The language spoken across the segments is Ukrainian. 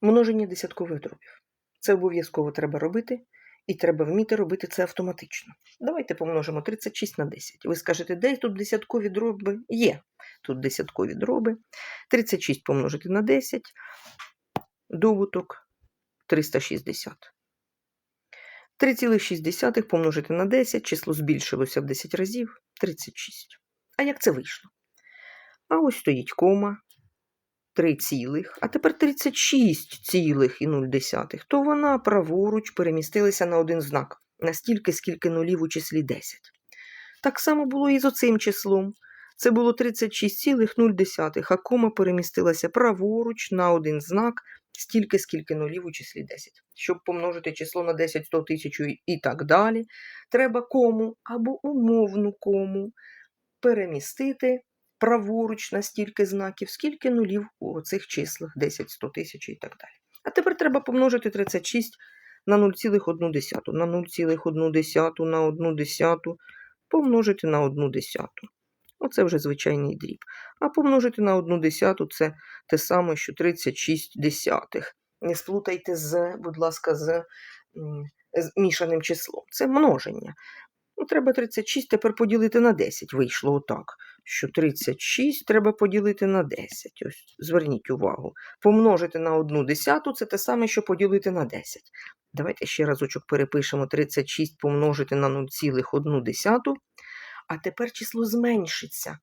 множення десяткових дробів. Це обов'язково треба робити, і треба вміти робити це автоматично. Давайте помножимо 36 на 10. Ви скажете, де тут десяткові дроби? Є. Тут десяткові дроби. 36 помножити на 10, добуток 360. 3,6 помножити на 10, число збільшилося в 10 разів 36. А як це вийшло? А ось стоїть кома, 3 цілих, а тепер 36 цілих і 0,1, то вона праворуч перемістилася на один знак, настільки, скільки нулів у числі 10. Так само було і з оцим числом. Це було 36,0, а кома перемістилася праворуч на один знак, стільки, скільки нулів у числі 10. Щоб помножити число на 10, 100 тисяч і так далі, треба кому або умовну кому перемістити праворуч на стільки знаків, скільки нулів у цих числах 10, 100 тисяч і так далі. А тепер треба помножити 36 на 0,1, на 0,1 на 1 десяту, помножити на 1 десяту. Оце вже звичайний дріб. А помножити на 1 десяту це те саме, що 36 десятих. Не сплутайте з, будь ласка, з, з мішаним числом. Це множення. Ну, треба 36 тепер поділити на 10. Вийшло отак, що 36 треба поділити на 10. Ось, зверніть увагу. Помножити на 1 десяту це те саме, що поділити на 10. Давайте ще разочок перепишемо 36 помножити на 0,1. А тепер число зменшиться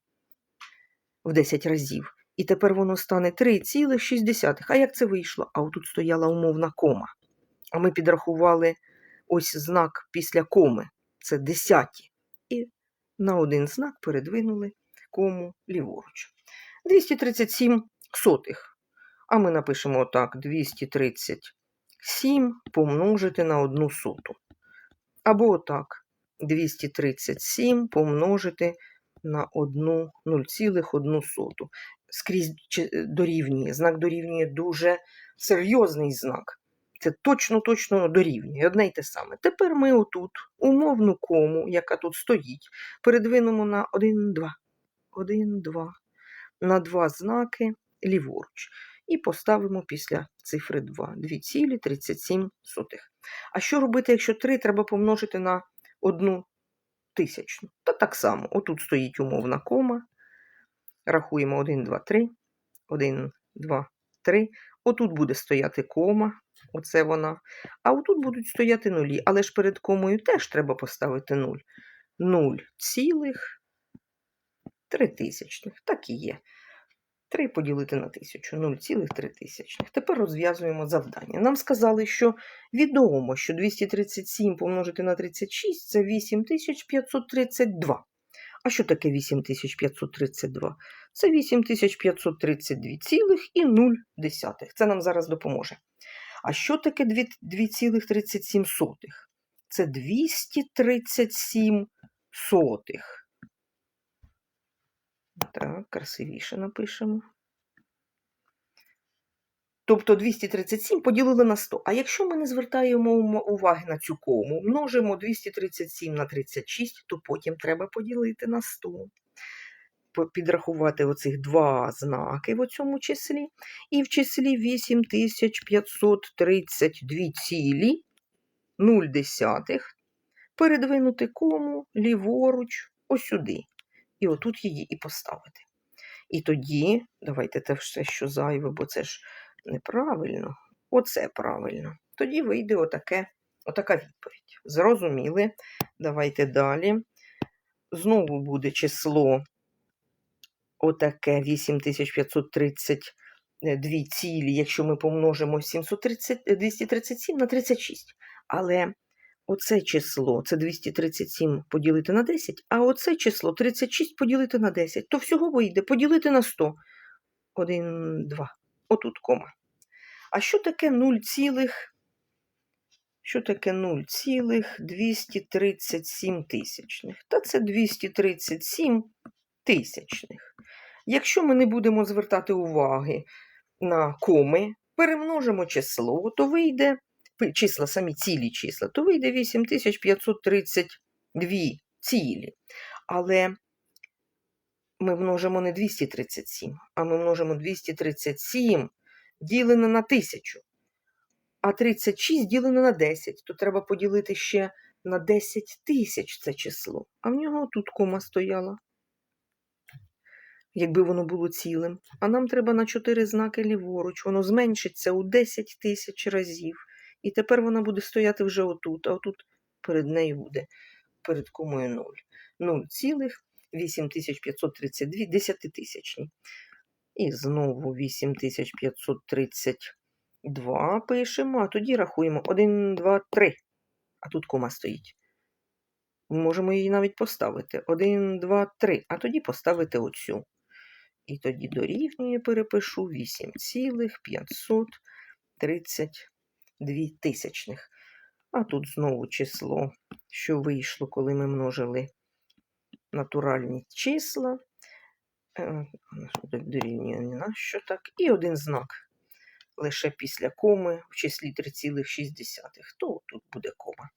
в 10 разів. І тепер воно стане 3,6. А як це вийшло? А отут стояла умовна кома. А ми підрахували ось знак після коми. Це десяті. І на один знак передвинули кому ліворуч. 237 сотих. А ми напишемо отак: 237 помножити на одну соту. Або отак. 237 помножити на 1 0,1 соту. Скрізь дорівнює. Знак дорівнює дуже серйозний знак. Це точно-точно дорівнює. Одне й те саме. Тепер ми отут умовну кому, яка тут стоїть, передвинемо на 1, 2. 1, 2. На два знаки ліворуч. І поставимо після цифри 2. 2,37. А що робити, якщо 3 треба помножити на одну тисячну? Та так само. Отут стоїть умовна кома. Рахуємо 1, 2, 3. 1, 2, 3. Отут буде стояти кома. Оце вона. А отут будуть стояти нулі. Але ж перед комою теж треба поставити 0. 0 цілих 3 тисячних. Так і є. 3 поділити на тисячу. 0,3 тисячних. Тепер розв'язуємо завдання. Нам сказали, що відомо, що 237 помножити на 36 це 8532. А що таке 8532? Це 8532 цілих і 0 десятих. Це нам зараз допоможе. А що таке 2,37? Це 237 сотих. Так, красивіше напишемо. Тобто 237 поділили на 100. А якщо ми не звертаємо уваги на цю кому, множимо 237 на 36, то потім треба поділити на 100. Підрахувати оцих два знаки в цьому числі. І в числі 8532 цілі 0 десятих передвинути кому ліворуч ось сюди. І отут її і поставити. І тоді, давайте те все, що зайве, бо це ж неправильно. Оце правильно. Тоді вийде отаке, отака відповідь. Зрозуміли. Давайте далі. Знову буде число отаке 8532 цілі, якщо ми помножимо 730, 237 на 36. Але оце число, це 237 поділити на 10, а оце число 36 поділити на 10, то всього вийде поділити на 100. 1, 2. Отут кома. А що таке 0 цілих? Що таке 0,237 тисячних? Та це 237 тисячних. Якщо ми не будемо звертати уваги на коми, перемножимо число, то вийде числа, самі цілі числа, то вийде 8532 цілі. Але ми множимо не 237, а ми множимо 237 ділене на тисячу. А 36 ділено на 10, то треба поділити ще на 10 тисяч це число. А в нього тут кома стояла. Якби воно було цілим. А нам треба на 4 знаки ліворуч. Воно зменшиться у 10 тисяч разів. І тепер вона буде стояти вже отут, а отут перед нею буде перед комою 0. 0,8532 десятитисячні. І знову 8532 пишемо, а тоді рахуємо 1, 2, 3. А тут кома стоїть. Можемо її навіть поставити. 1, 2, 3, а тоді поставити оцю. І тоді дорівнює, перепишу 8,532 тисячних. А тут знову число, що вийшло, коли ми множили натуральні числа. Е, Дорівнює не на що так. І один знак лише після коми в числі 3,6. То тут буде кома.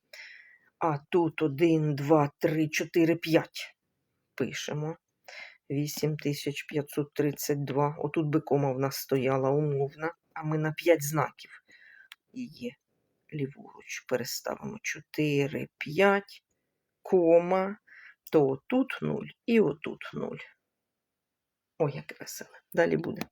А тут 1, 2, 3, 4, 5. Пишемо. 8532. Отут би кома в нас стояла умовна, а ми на 5 знаків її ліворуч переставимо 4, 5, кома, то тут 0 і отут 0. Ой, яке веселе. Далі буде.